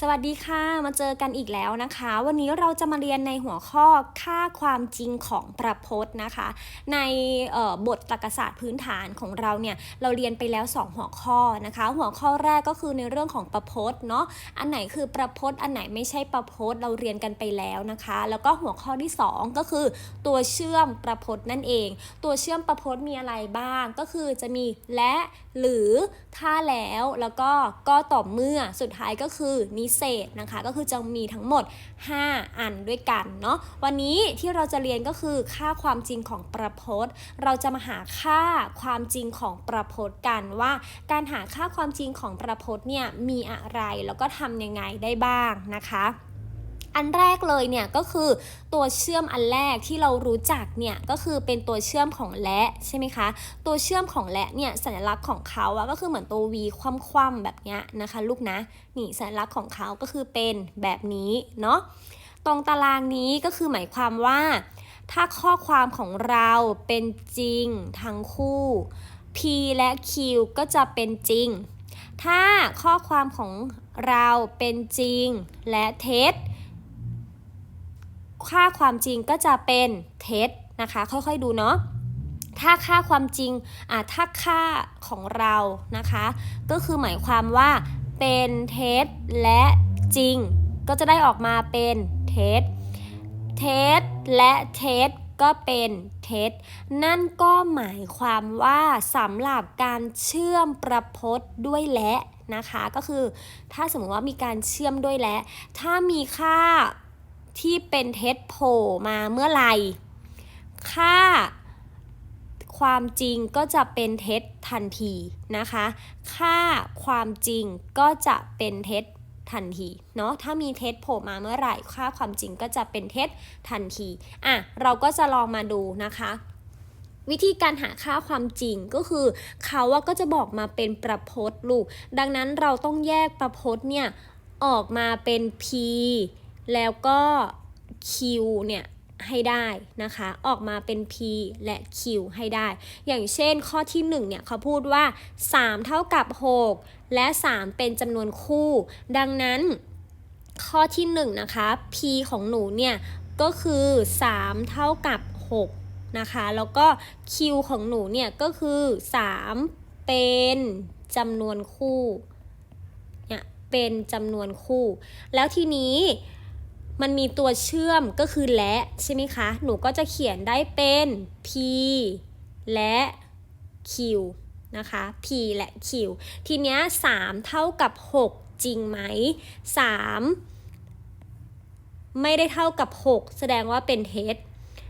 สวัสดีค่ะ มาเจอกันอีกแล้วนะคะ วันนี้เราจะมาเรียนในหัวข้อค่าความจริงของประพจน์นะคะ ในบทตรรกศาสตร์พื้นฐานของเราเนี่ยเราเรียนไปแล้ว 2 หัวข้อนะคะ หัวข้อแรกก็คือในเรื่องของประพจน์เนาะอันไหนคือประพจน์อันไหนไม่ใช่ประพจน์เราเรียนกันไปแล้วนะคะ แล้วก็หัวข้อที่ 2 ก็คือตัวเชื่อมประพจน์นั่นเอง ตัวเชื่อมประพจน์มีอะไรบ้าง ก็คือจะมีและหรือถ้าแล้วแล้วก็ก็ต่อเมื่อสุดท้ายก็คือนิเศษนะคะ ก็คือจะมีทั้งหมด 5 อันด้วยกันเนาะวันนี้ที่เราจะเรียนก็คือค่าความจริงของประพจน์ เราจะมาหาค่าความจริงของประพจน์กันว่า การหาค่าความจริงของประพจน์เนี่ยมีอะไรแล้วก็ทำยังไงได้บ้างนะคะ อันแรกเลยเนี่ยก็คือตัวเชื่อมอันแรกที่เรารู้จักเนี่ยก็คือเป็นตัวเชื่อมของและใช่ไหมคะ ตัวเชื่อมของและเนี่ยสัญลักษณ์ของเขาอะก็คือเหมือนตัว v คว่ำๆแบบเนี้ยนะคะ ลูกนะนี่สัญลักษณ์ของเขาก็คือเป็นแบบนี้เนาะตรงตารางนี้ก็คือหมายความว่า ถ้าข้อความของเราเป็นจริงทั้งคู่ p และ q ก็จะเป็นจริง ถ้าข้อความของเราเป็นจริงและเท็จ ค่าความจริงก็จะเป็นเท็จนะคะ ค่อยๆดูเนาะถ้าค่าความจริงอะถ้าค่าของเรานะคะ ก็คือหมายความว่าเป็นเท็จและจริง ก็จะได้ออกมาเป็นเท็จเท็จและเท็จก็เป็นเท็จนั่นก็หมายความว่าสำหรับการเชื่อมประพจน์ด้วยและนะคะ ก็คือถ้าสมมติว่ามีการเชื่อมด้วยและ ถ้ามีค่า ที่เป็นเท็จโผล่มาเมื่อไหร่ค่าความจริงก็จะเป็นเท็จทันทีนะคะ ค่าความจริงก็จะเป็นเท็จทันทีเนาะ ถ้ามีเท็จโผล่มาเมื่อไหร่ ค่าความจริงก็จะเป็นเท็จทันที อะ เราก็จะลองมาดูนะคะ วิธีการหาค่าความจริงก็คือเขาอะก็จะบอกมาเป็นประพจน์ลูก ดังนั้นเราต้องแยกประพจน์เนี่ยออกมาเป็น p แล้วก็ q เนี่ยให้ได้นะคะ ออกมาเป็น p และ q ให้ได้ อย่างเช่นข้อที่1เนี่ยเขาพูดว่า 3 เท่ากับ 6 และ 3 เป็นจำนวนคู่ ดังนั้นข้อที่1นะคะ p ของหนูเนี่ยก็คือ 3 เท่ากับ 6 นะคะ แล้วก็ q ของหนูเนี่ยก็คือ 3 เป็นจำนวนคู่ เนี่ยเป็นจำนวนคู่ แล้วทีนี้ มันมีตัวเชื่อมก็คือและใช่ไหมคะ หนูก็จะเขียนได้เป็น p และ q นะคะ p และ q ทีเนี้ย3เท่ากับ 6 จริงไหม 3 ไม่ได้เท่ากับ 6 แสดงว่าเป็นเท็จ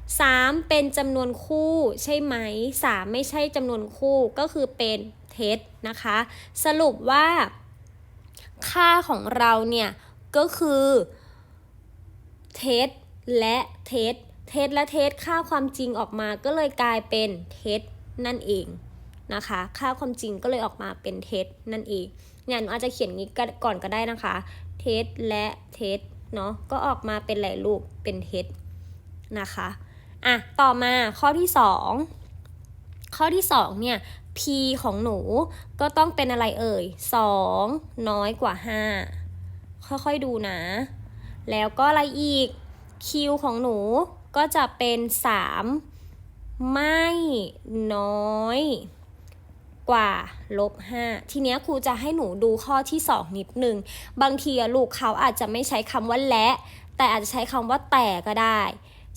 3เป็นจำนวนคู่ใช่ไหม3ไม่ใช่จำนวนคู่ก็คือเป็นเท็จนะคะ สรุปว่า ค่าของเราเนี่ย ก็คือ เท็จและเท็จเท็จและเท็จค่าความจริงออกมาก็เลยกลายเป็นเท็จนั่นเองนะคะ ค่าความจริงก็เลยออกมาเป็นเท็จนั่นเองเนี่ยหนูอาจจะเขียนงี้ก่อนก็ได้นะคะ เท็จและเท็จเนาะก็ออกมาเป็นหลายรูปเป็นเท็จนะคะอะต่อมาข้อที่ 2 ข้อที่ 2 เนี่ย p ของหนูก็ต้องเป็นอะไรเอ่ย 2 น้อยกว่า 5 ค่อยๆดูนะ แล้วก็อะไรอีก Q ของหนูก็จะเป็น 3 ไม่น้อยกว่าลบ5ทีเนี้ยครูจะให้หนูดูข้อที่ 2 นิดนึง บางทีลูกเขาอาจจะไม่ใช้คำว่าและ แต่อาจจะใช้คำว่าแต่ก็ได้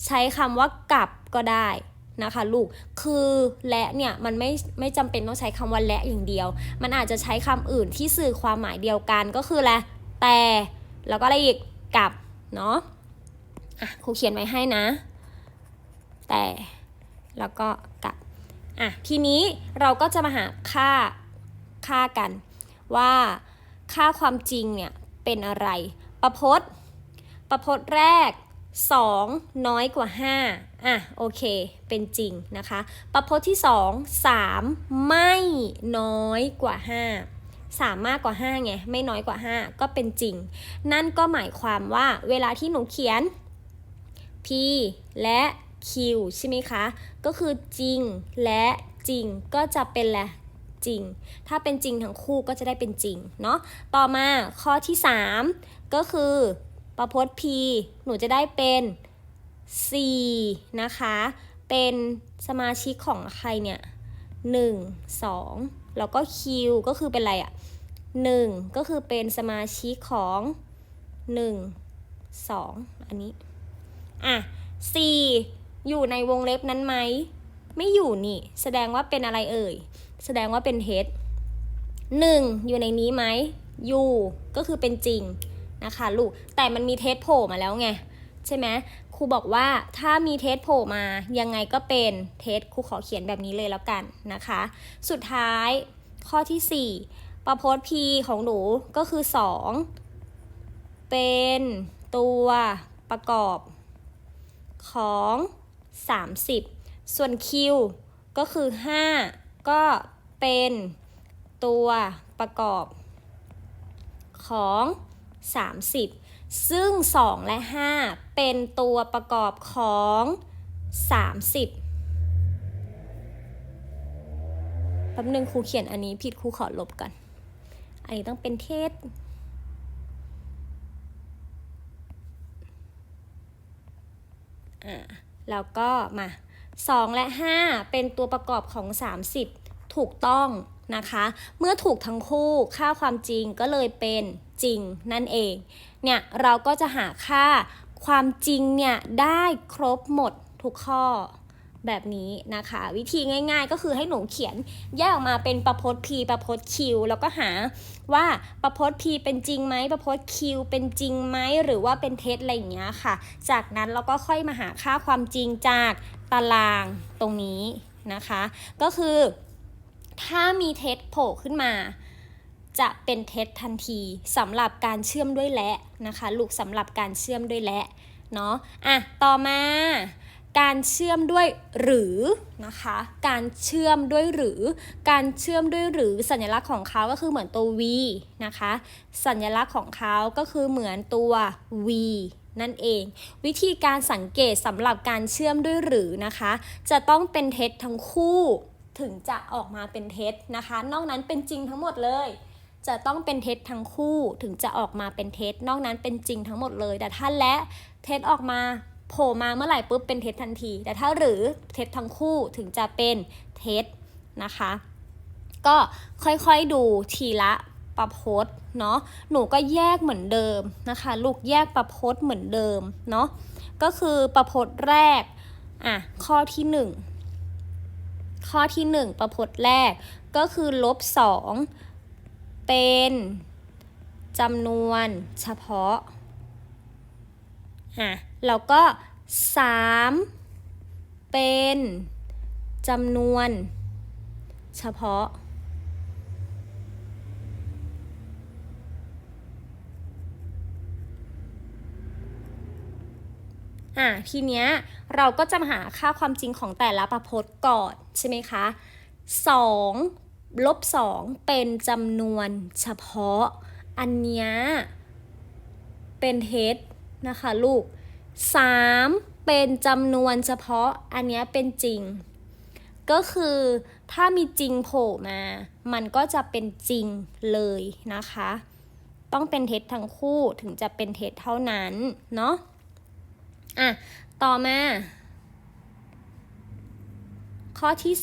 ใช้คำว่ากับก็ได้นะคะลูก คือและเนี่ยมันไม่ไม่จำเป็นต้องใช้คำว่าและอย่างเดียว มันอาจจะใช้คำอื่นที่สื่อความหมายเดียวกันก็คือแหละแต่แล้วก็อะไรอีก กับเนาะอะครูเขียนไว้ให้นะ แต่แล้วก็กับอะทีนี้เราก็จะมาหาค่าค่ากัน ว่าค่าความจริงเนี่ยเป็นอะไร ประพจน์ ประพจน์แรก 2 น้อยกว่า 5 อะโอเค เป็นจริงนะคะ ประพจน์ที่ 2 3 ไม่น้อยกว่า 5 3 มากกว่า5ไงไม่น้อยกว่า 5 ก็เป็นจริง นั่นก็หมายความว่าเวลาที่หนูเขียน p และ q ใช่ไหมคะ ก็คือจริงและจริงก็จะเป็นแหละจริง ถ้าเป็นจริงทั้งคู่ก็จะได้เป็นจริงเนาะต่อมาข้อที่ 3 ก็คือประพจน์ P หนูจะได้เป็น4นะคะ เป็นสมาชิกของใครเนี่ย 1 2 แล้วก็ Q ก็คือเป็นอะไรอะ่ะ1ก็คือเป็นสมาชิกของ 1 2 อันนี้ อะ 4 อยู่ในวงเล็บนั้นไหม ไม่อยู่นี่ แสดงว่าเป็นอะไรเอ่ย แสดงว่าเป็นเท็จหนึ่งอยู่ในนี้ไหม อยู่ ก็คือเป็นจริงนะคะลูก แต่มันมีเทสโผล่มาแล้วไง ใช่ไหม รูบอกว่าถ้ามีเทสโผล่มายังไงก็เป็นเทสครูขอเขียนแบบนี้เลยแล้วกันนะคะ สุดท้ายข้อที่ 4 ประพจน์ P ของหนูก็คือ 2 เป็นตัวประกอบของ 30 ส่วน Q ก็คือ 5 ก็เป็นตัวประกอบของ 30 ซึ่ง 2 และ 5 เป็นตัวประกอบของ 30แป๊บนึงครูเขียนอันนี้ผิดครูขอลบก่อน อันนี้ต้องเป็นเทศแล้วก็มา 2 และ 5 เป็นตัวประกอบของ 30 ถูกต้อง นะคะ เมื่อถูกทั้งคู่ค่าความจริงก็เลยเป็นจริงนั่นเอง เนี่ยเราก็จะหาค่าความจริงเนี่ยได้ครบหมดทุกข้อแบบนี้นะคะ วิธีง่าย ๆ ก็คือให้หนูเขียนแยกออกมาเป็นประพจน์ P ประพจน์ Q แล้วก็หาว่าประพจน์ P เป็นจริงไหมประพจน์ Q เป็นจริงไหมหรือว่าเป็นเท็จอะไรอย่างเงี้ยค่ะ จากนั้นเราก็ค่อยมาหาค่าความจริงจากตารางตรงนี้นะคะ ก็คือ ถ้ามีเท็จโผล่ขึ้นมา จะเป็นเท็จทันทีสำหรับการเชื่อมด้วยและนะคะ ลูกสำหรับการเชื่อมด้วยและเนาะอะต่อมา การเชื่อมด้วยหรือนะคะ การเชื่อมด้วยหรือ การเชื่อมด้วยหรือสัญลักษณ์ของเขาก็คือเหมือนตัว v นะคะ สัญลักษณ์ของเขาก็คือเหมือนตัว v นั่นเอง วิธีการสังเกตสำหรับการเชื่อมด้วยหรือนะคะ จะต้องเป็นเท็จทั้งคู่ ถึงจะออกมาเป็นเท็จนะคะ นอกนั้นเป็นจริงทั้งหมดเลย จะต้องเป็นเท็จทั้งคู่ถึงจะออกมาเป็นเท็จ นอกนั้นเป็นจริงทั้งหมดเลย แต่ถ้าและเท็จออกมาโผล่มาเมื่อไหร่ปุ๊บเป็นเท็จทันที แต่ถ้าหรือเท็จทั้งคู่ถึงจะเป็นเท็จนะคะ ก็ค่อยๆดูทีละประพจน์เนาะ หนูก็แยกเหมือนเดิมนะคะ ลูกแยกประพจน์เหมือนเดิมเนาะ ก็คือประพจน์แรก อะ ข้อที่หนึ่ง ข้อที่หนึ่งประพจน์แรกก็คือลบสองเป็นจำนวนเฉพาะอะแล้วก็สามเป็นจำนวนเฉพาะ อะทีเนี้ยเราก็จะมาหาค่าความจริงของแต่ละประพจน์ก่อนใช่ไหมคะ2ลบ2เป็นจำนวนเฉพาะ อันเนี้ยเป็นเท็จนะคะลูก 3 เป็นจำนวนเฉพาะ อันเนี้ยเป็นจริง ก็คือถ้ามีจริงโผล่มา มันก็จะเป็นจริงเลยนะคะ ต้องเป็นเท็จทั้งคู่ถึงจะเป็นเท็จเท่านั้น เนาะ อะ ต่อมา ข้อที่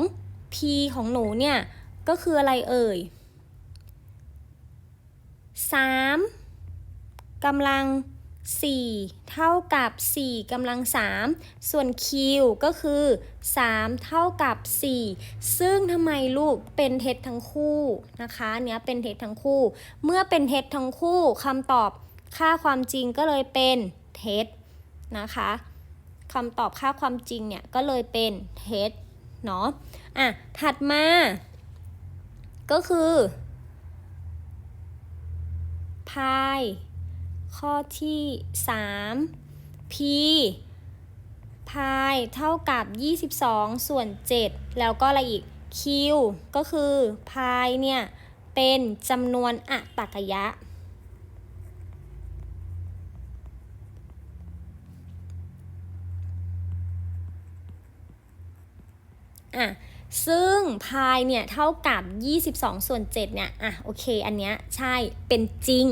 2 p ของหนูเนี่ย ก็คืออะไรเอ่ย3กำลัง 4 เท่ากับ 4กำลัง 3 ส่วน q ก็คือ 3 เท่ากับ 4 ซึ่งทำไมลูกเป็นเท็จทั้งคู่นะคะเนี้ยเป็นเท็จทั้งคู่ เมื่อเป็นเท็จทั้งคู่คำตอบค่าความจริงก็เลยเป็นเท็จ นะคะคำตอบค่าความจริงเนี่ยก็เลยเป็นเท็จเนาะอะถัดมา ก็คือพายข้อที่ 3 p พายเท่ากับ 22 ส่วน 7 แล้วก็อะไรอีก q ก็คือพายเนี่ย เป็นจำนวนอะตรรกยะ อะซึ่งพายเนี่ยเท่ากับ 22 ส่วน 7 เนี่ย อะ โอเค อันเนี้ยใช่ เป็นจริง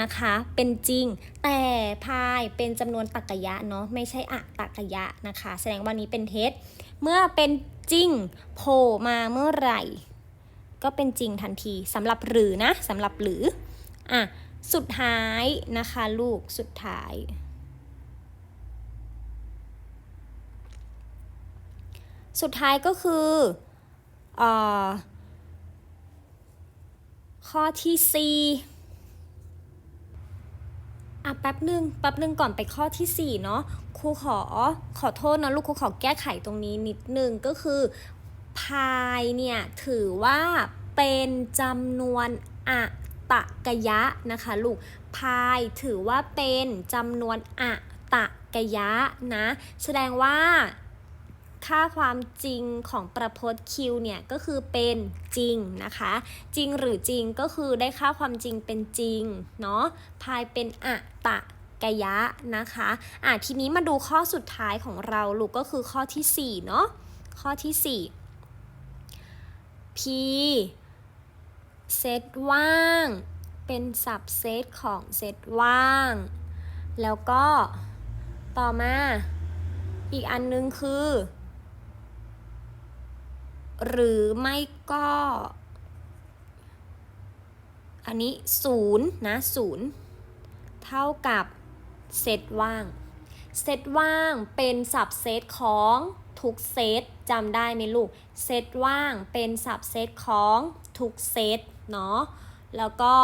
นะคะ เป็นจริง แต่พายเป็นจำนวนตรรกะยะเนาะ ไม่ใช่อะตรรกะยะนะคะ แสดงว่านี้เป็นเท็จ เมื่อเป็นจริงโผล่มาเมื่อไหร่ ก็เป็นจริงทันทีสำหรับหรือนะสำหรับหรือ อะ สุดท้ายนะคะลูก สุดท้าย สุดท้ายก็คือออข้อที่ 4 อะแป๊บหนึ่งแป๊บหนึ่งก่อนไปข้อที่ 4 เนาะครูขอขอโทษนะลูกครูขอแก้ไขตรงนี้นิดนึงก็คือพายเนี่ย ถือว่าเป็นจำนวนอะตะกะยะนะคะลูกพายถือว่าเป็นจำนวนอะตะกะยะนะ แสดงว่า ค่าความจริงของประพจน์ Q เนี่ยก็คือเป็นจริงนะคะ จริงหรือจริงก็คือได้ค่าความจริงเป็นจริงเนาะพายเป็นอะตะกยะนะคะอะทีนี้มาดูข้อสุดท้ายของเราลูกก็คือข้อที่4เนาะข้อที่4 P เซตว่าง เป็นสับเซตของเซตว่าง แล้วก็ต่อมาอีกอันนึงคือ หรือไม่ก็ อันนี้ศูนย์นะศูนย์เท่ากับเซตว่าง เซตว่างเป็นสับเซตของทุกเซตจำได้ไหมลูก เซตว่างเป็นสับเซตของทุกเซตเนาะ แล้วก็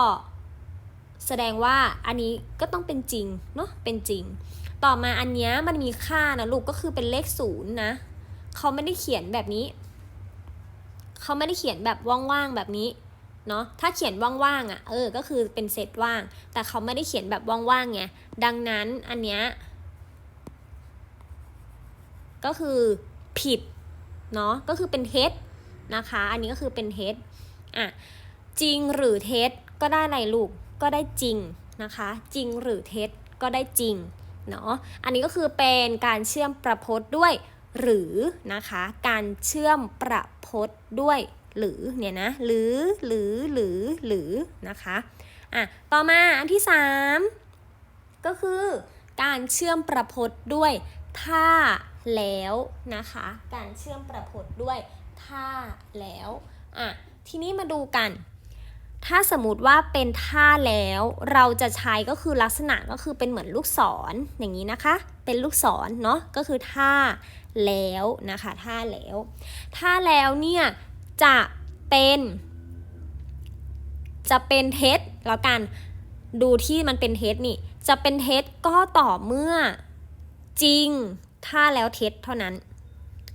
แสดงว่าอันนี้ก็ต้องเป็นจริงเนาะ เป็นจริง ต่อมาอันนี้มันมีค่านะลูกก็คือเป็นเลขศูนย์นะ เขาไม่ได้เขียนแบบนี้ เขาไม่ได้เขียนแบบว่างๆแบบนี้เนาะถ้าเขียนว่างๆอะ่ะเออก็คือเป็นเซตว่าง แต่เขาไม่ได้เขียนแบบว่างๆไงดังนั้นอันเนี้ยก็คือผิดเนาะก็คือเป็นเท็จนะคะ อันนี้ก็คือเป็นเท็จอะจริงหรือเท็จก็ได้อะไรลูกก็ได้จริงนะคะ จริงหรือเท็จก็ได้จริงเนาะอันนี้ก็คือเป็นการเชื่อมประพจน์ด้วย หรือนะคะการเชื่อมประพจน์ด้วยหรือเนี่ยนะหรือหรือหรือหรือนะคะอะต่อมาอันที่ 3 ก็คือการเชื่อมประพจน์ด้วยถ้าแล้วนะคะ การเชื่อมประพจน์ด้วยถ้าแล้วอะทีนี้มาดูกัน ถ้าสมมติว่าเป็นท่าแล้วเราจะใช้ก็คือลักษณะก็คือเป็นเหมือนลูกศรออย่างนี้นะคะ เป็นลูกศรเนาะก็คือท่าแล้วนะคะท่าแล้วท่าแล้วเนี่ยจะเป็น จะเป็นเท็จแล้วกันดูที่มันเป็นเท็จนี่ จะเป็นเท็จก็ต่อเมื่อจริงถ้าแล้วเท็จเท่านั้น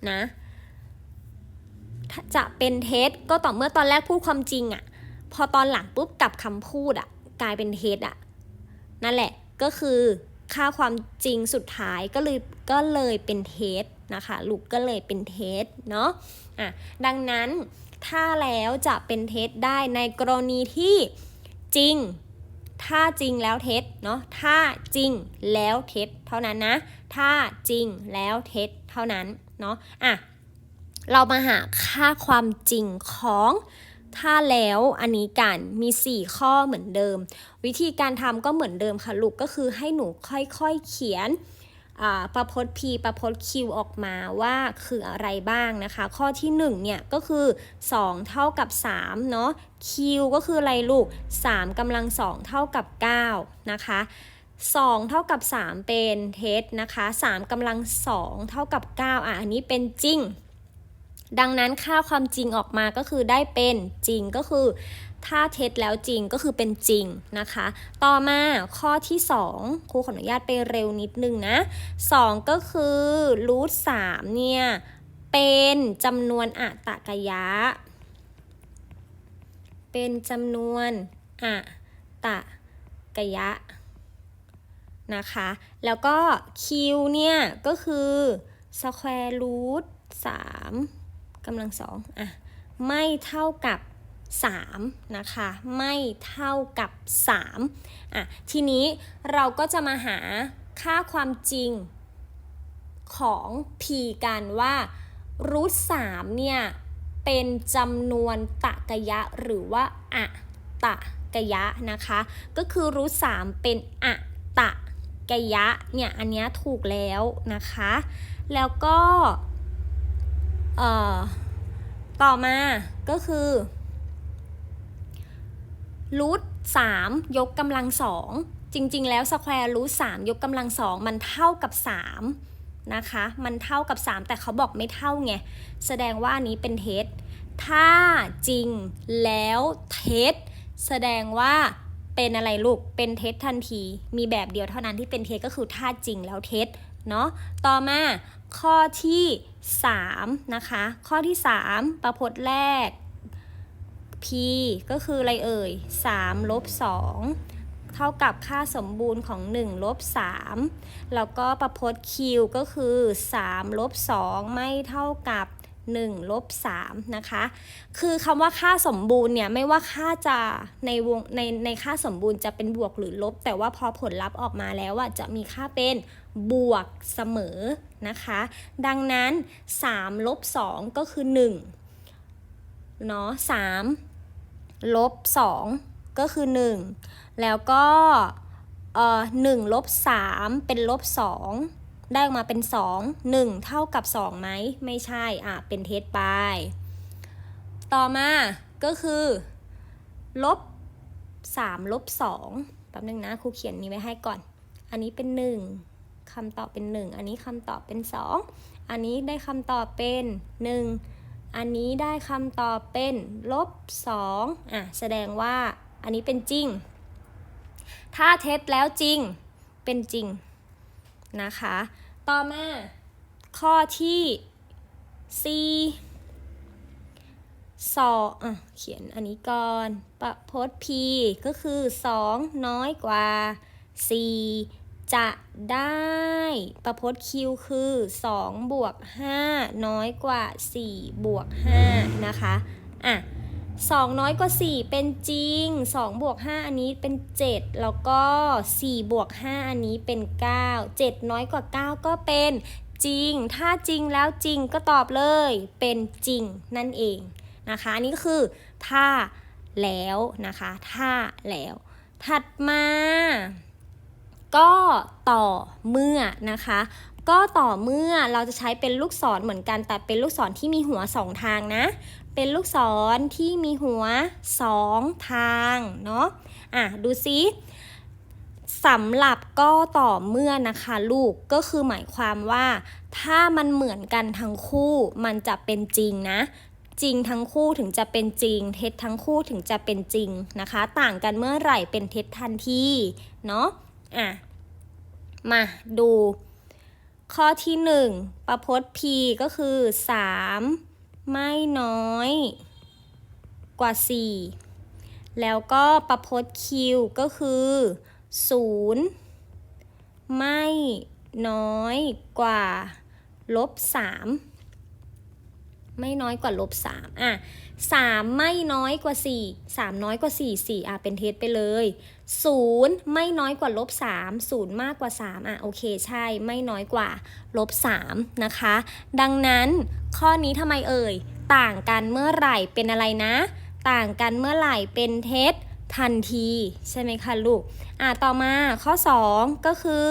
นะจะเป็นเท็จก็ต่อเมื่อตอนแรกพูดความจริงอะ่ะ พอตอนหลังปุ๊บกลับคำพูดอะกลายเป็นเท็จอะนั่นแหละก็คือค่าความจริงสุดท้ายก็เลยก็เลยเป็นเท็จนะคะลูกก็เลยเป็นเท็จเนาะอะดังนั้นถ้าแล้วจะเป็นเท็จได้ในกรณีที่จริง ถ้าจริงแล้วเท็จเนาะถ้าจริงแล้วเท็จเท่านั้นนะ ถ้าจริงแล้วเท็จเท่านั้นเนาะอะเรามาหาค่าความจริงของ ถ้าแล้วอันนี้กันมี 4 ข้อเหมือนเดิม วิธีการทำก็เหมือนเดิมค่ะลูกก็คือให้หนูค่อยๆเขียนประพจน์ P ประพจน์ Q ออกมาว่าคืออะไรบ้างนะคะ ข้อที่1เนี่ยก็คือ 2 เท่ากับ3เนาะ Q ก็คืออะไรลูก 3กำลัง 2 เท่ากับ 9 นะคะ 2 เท่ากับ 3 เป็นเท็จนะคะ 3กำลัง 2 เท่ากับ 9 อะ อันนี้เป็นจริง ดังนั้นค่าความจริงออกมาก็คือได้เป็นจริงก็คือ ถ้าเท็จแล้วจริงก็คือเป็นจริงนะคะ ต่อมาข้อที่ 2ครูขออนุญาตไปเร็วนิดนึงนะ 2 ก็คือรูทสามเนี่ยเป็นจำนวนอะตกะยะ เป็นจำนวนอะตกะยะนะคะ แล้วก็ q เนี่ย ก็คือสแควร์รูทสาม กำลังสองอะไม่เท่ากับ3นะคะไม่เท่ากับ3อะทีนี้เราก็จะมาหาค่าความจริงของ p กันว่ารูท3เนี่ยเป็นจำนวนตะกะยะหรือว่าอะตะกะยะนะคะ ก็คือรูทสามเป็นอะตะกะยะเนี่ยอันนี้ถูกแล้วนะคะ แล้วก็ เอ่อต่อมาก็คือรูทสามยกกำลังสองจริง ๆ แล้วสแควร์รูทสามยกกำลังสองมันเท่ากับสามนะคะ มันเท่ากับ 3 แต่เขาบอกไม่เท่าไง แสดงว่าอันนี้เป็นเท็จ ถ้าจริงแล้วเท็จ แสดงว่าเป็นอะไรลูก เป็นเท็จทันที มีแบบเดียวเท่านั้นที่เป็นเท็จก็คือถ้าจริงแล้วเท็จ เนาะ ต่อมาข้อที่ 3 นะคะ ข้อที่ 3 ประพจน์แรก p ก็คืออะไรเอ่ย3ลบ2เท่ากับค่าสมบูรณ์ของ1ลบ3แล้วก็ประพจน์ q ก็คือ3ลบ2ไม่เท่ากับ 1ลบ3นะคะ คือคำว่าค่าสมบูรณ์เนี่ยไม่ว่าค่าจะในวงในในค่าสมบูรณ์จะเป็นบวกหรือลบ แต่ว่าพอผลลัพธ์ออกมาแล้วอะจะมีค่าเป็นบวกเสมอนะคะ ดังนั้น3ลบ2ก็คือ1เนาะ3ลบ2ก็คือ 1 แล้วก็เอ่อ1ลบ3เป็นลบ2 ได้ออกมาเป็น 2 1 เท่ากับ2ไหมไม่ใช่อะเป็นเท็จไป ต่อมาก็คือลบ3ลบ2แป๊บนึงนะครูเขียนนี้ไว้ให้ก่อน อันนี้เป็น 1คำตอบเป็น 1 อันนี้คำตอบเป็น 2 อันนี้ได้คำตอบเป็น 1 อันนี้ได้คำตอบเป็นลบ2อะแสดงว่าอันนี้เป็นจริง ถ้าเท็จแล้วจริงเป็นจริงนะคะ ต่อมา ข้อที่4สองอะเขียนอันนี้ก่อนประพจน์ p ก็คือ 2 น้อยกว่า 4 จะได้ประพจน์ q คือ 2 บวก 5 น้อยกว่า 4 บวก 5 นะคะ อะ 2 น้อยกว่า 4 เป็นจริง 2 บวก 5 อันนี้เป็น 7 แล้วก็ 4 บวก 5 อันนี้เป็น 9 7 น้อยกว่า 9 ก็เป็นจริง ถ้าจริงแล้วจริงก็ตอบเลย เป็นจริงนั่นเองนะคะ อันนี้ก็คือ ถ้าแล้วนะคะ ถ้าแล้ว ถัดมา ก็ต่อเมื่อนะคะก็ต่อเมื่อเราจะใช้เป็นลูกศรเหมือนกันแต่เป็นลูกศรที่มีหัวสองทางนะ เป็นลูกศรที่มีหัวสองทางเนาะอะดูซิสำหรับก็ต่อเมื่อนะคะลูกก็คือหมายความว่า ถ้ามันเหมือนกันทั้งคู่มันจะเป็นจริงนะ จริงทั้งคู่ถึงจะเป็นจริง เท็จทั้งคู่ถึงจะเป็นจริงนะคะ ต่างกันเมื่อไหร่เป็นเท็จทันทีเนาะอะมาดู ข้อที่ 1 ประพจน์ p ก็คือ 3 ไม่น้อยกว่า 4 แล้วก็ประพจน์ q ก็คือ 0 ไม่น้อยกว่าลบ3ไม่น้อยกว่าลบ3อะ3ไม่น้อยกว่า 4 3 น้อยกว่า 4 4อะเป็นเท็จไปเลย 0 ไม่น้อยกว่าลบ3 0 มากกว่า 3 อะ โอเคใช่ไม่น้อยกว่าลบ3นะคะ ดังนั้นข้อนี้ทำไมเอ่ย ต่างกันเมื่อไหร่เป็นอะไรนะ ต่างกันเมื่อไหร่เป็นเท็จทันที ใช่ไหมคะลูก อะ ต่อมาข้อ 2 ก็คือ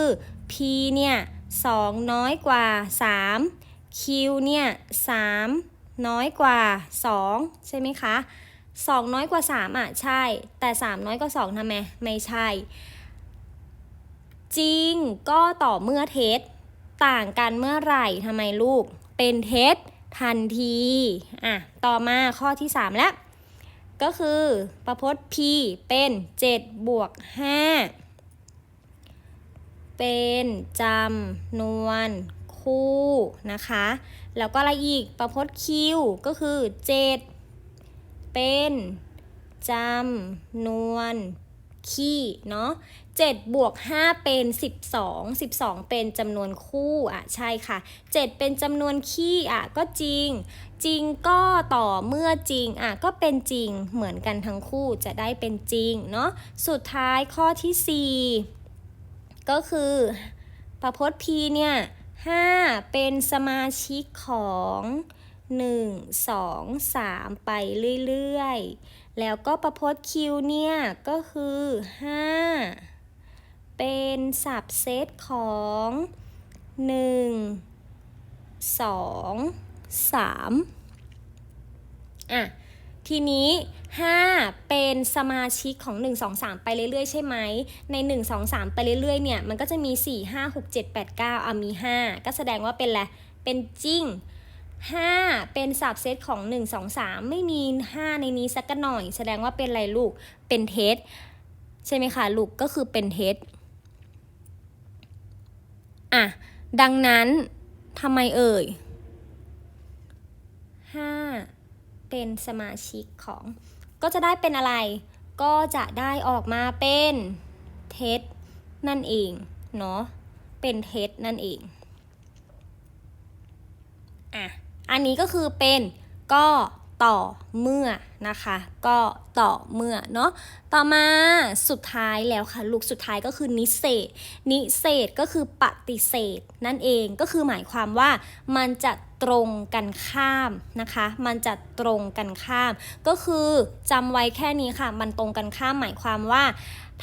p เนี่ย2น้อยกว่า 3 q เนี่ย3น้อยกว่า 2 ใช่ไหมคะ 2 น้อยกว่า 3 อะ ใช่ แต่ 3 น้อยกว่า 2ทำไม ไม่ใช่ จริงก็ต่อเมื่อเท็จต่างกันเมื่อไหร่ทำไมลูก เป็นเท็จทันที อะ ต่อมาข้อที่ 3 แล้ว ก็คือ ประพจน์ p เป็น 7 บวก 5 เป็นจำนวนคู่นะคะ แล้วก็อะไรอีก ประพจน์ q ก็คือ 7 เป็นจำนวนคี่เนาะ7บวก5เป็น 12 12 เป็นจำนวนคู่อะใช่ค่ะ 7 เป็นจำนวนคี่อะก็จริง จริงก็ต่อเมื่อจริงอะก็เป็นจริงเหมือนกันทั้งคู่จะได้เป็นจริงเนาะสุดท้ายข้อที่ 4 ก็คือประพจน์ p เนี่ย5เป็นสมาชิกของ 1 2 3 ไปเรื่อยๆ แล้วก็ประพจน์คิวเนี่ย ก็คือ 5 เป็นสับเซตของ 1 2 3 อะ ทีนี้ 5 เป็นสมาชิกของ 1 2 3 ไปเรื่อยๆ ใช่ไหม ใน 1 2 3 ไปเรื่อยๆ เนี่ย มันก็จะมี 4 5 6 7 8 9 อะ มี 5 ก็แสดงว่าเป็นอะไรเป็นจริง 5 เป็นสับเซตของ 1 2 3 ไม่มี 5 ในนี้สักหน่อย แสดงว่าเป็นอะไรลูก เป็นเท็จใช่ไหมคะลูกก็คือเป็นเท็จอะ ดังนั้นทำไมเอ่ย 5 เป็นสมาชิกของ ก็จะได้เป็นอะไร ก็จะได้ออกมาเป็นเท็จนั่นเองเนาะเป็นเท็จนั่นเองอะ อันนี้ก็คือเป็นก็ต่อเมื่อนะคะ ก็ต่อเมื่อเนาะต่อมาสุดท้ายแล้วค่ะลูกสุดท้ายก็คือนิเศษ นิเศษก็คือปฏิเสธ นั่นเองก็คือหมายความว่ามันจะตรงกันข้ามนะคะ มันจะตรงกันข้าม ก็คือจำไว้แค่นี้ค่ะ มันตรงกันข้ามหมายความว่า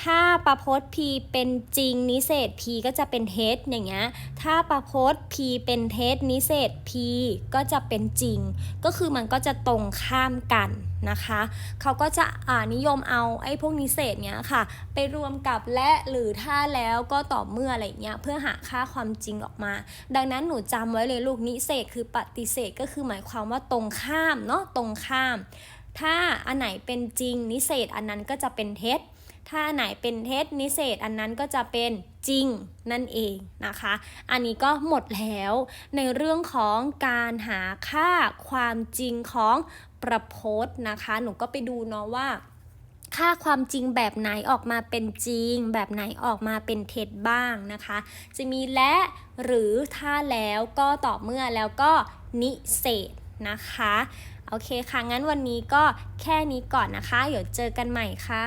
ถ้าประพจน์ P เป็นจริงนิเศษ P ก็จะเป็นเท็จอย่างเงี้ย ถ้าประพจน์ P เป็นเท็จนิเศษ P ก็จะเป็นจริง ก็คือมันก็จะตรงข้ามกันนะคะ เขาก็จะอ่านิยมเอาไอ้พวกนิเศษเนี้ยค่ะ ไปรวมกับและหรือถ้าแล้วก็ต่อเมื่ออะไรเงี้ยเพื่อหาค่าความจริงออกมา ดังนั้นหนูจำไว้เลยลูกนิเศษคือปฏิเสธก็คือหมายความว่าตรงข้ามเนาะตรงข้าม ถ้าอันไหนเป็นจริงนิเศษอันนั้นก็จะเป็นเท็จ ถ้าไหนเป็นเท็จนิเศษอันนั้นก็จะเป็นจริงนั่นเองนะคะ อันนี้ก็หมดแล้วในเรื่องของการหาค่าความจริงของประพจน์นะคะ หนูก็ไปดูเนาะว่าค่าความจริงแบบไหนออกมาเป็นจริง แบบไหนออกมาเป็นเท็จบ้างนะคะ จะมีและหรือถ้าแล้วก็ต่อเมื่อแล้วก็นิเศษนะคะ โอเคค่ะ งั้นวันนี้ก็แค่นี้ก่อนนะคะ เดี๋ยวเจอกันใหม่ค่ะ